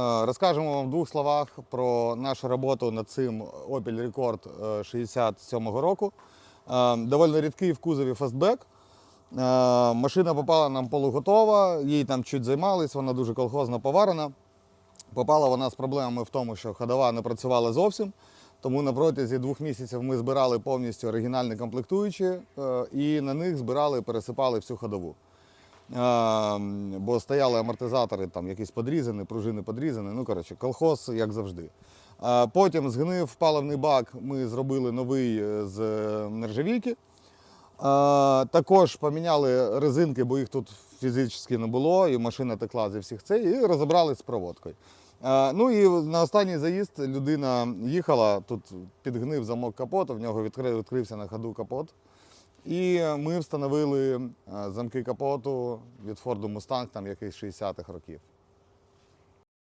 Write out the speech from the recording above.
Е, Розкажемо вам в двох словах про нашу роботу над цим Opel е, 67-го року. Е, Доволі рідкий в кузові фастбек. Е, Машина попала нам полуготова, їй там чуть займались, вона дуже колхозно поварена. Попала вона з проблемами в тому, що ходова не працювала зовсім. Тому на протязі двох місяців ми збирали повністю оригінальні комплектуючі е, і на них збирали і пересипали всю ходову. Бо стояли амортизатори, там якісь подрізані, пружини подрізані. Ну, коротше, колхоз, як завжди. Потім згнив паливний бак, ми зробили новий е, з е, нержавійки. Також поміняли резинки, бо їх тут фізично не було, і машина текла зі всіх цей, і розібрались з проводкою. Ну і на останній заїзд людина їхала, тут підгнив замок капоту, в нього відкрився на ходу капот. І ми встановили е, замки капоту від Ford Mustang, там якийсь 60-х років.